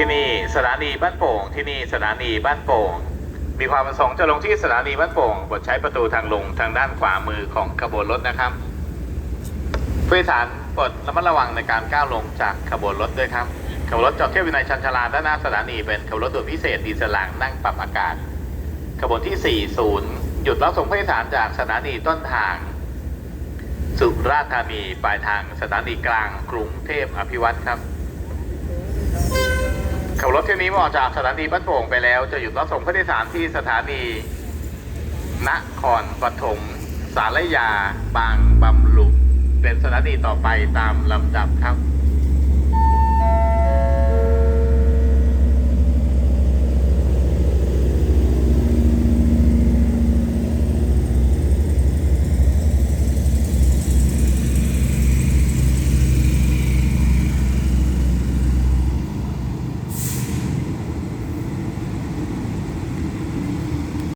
ที่นี่สถานีบ้านโป่ง ที่นี่สถานีบ้านโป่ง มีความประสงค์จะลงที่สถานีบ้านโป่งโปรดใช้ประตูทางลงทางด้านขวามือของขบวนรถนะครับผู้โดยสารโปรดระมัดระวังในการก้าวลงจากขบวนรถด้วยครับขบวนรถจอดเทียบอยู่ในชันชาลาด้านหน้าสถานีเป็นขบวนรถด่วนพิเศษดีเซลหลังนั่งปรับอากาศ ขบวนที่ 40 หยุดรับส่งผู้โดยสารจากสถานีต้นทาง สุราษฎร์ธานีปลายทางสถานีกลางกรุงเทพอภิวัตรครับ ขับรถเที่ยวนี้อออกจากสถานีบ้านโป่งไปแล้ว จะหยุดรับส่งผู้โดยสารที่สถานีนครปฐมสารยา บางบำรุงเป็นสถานีต่อไปตามลำดับครับ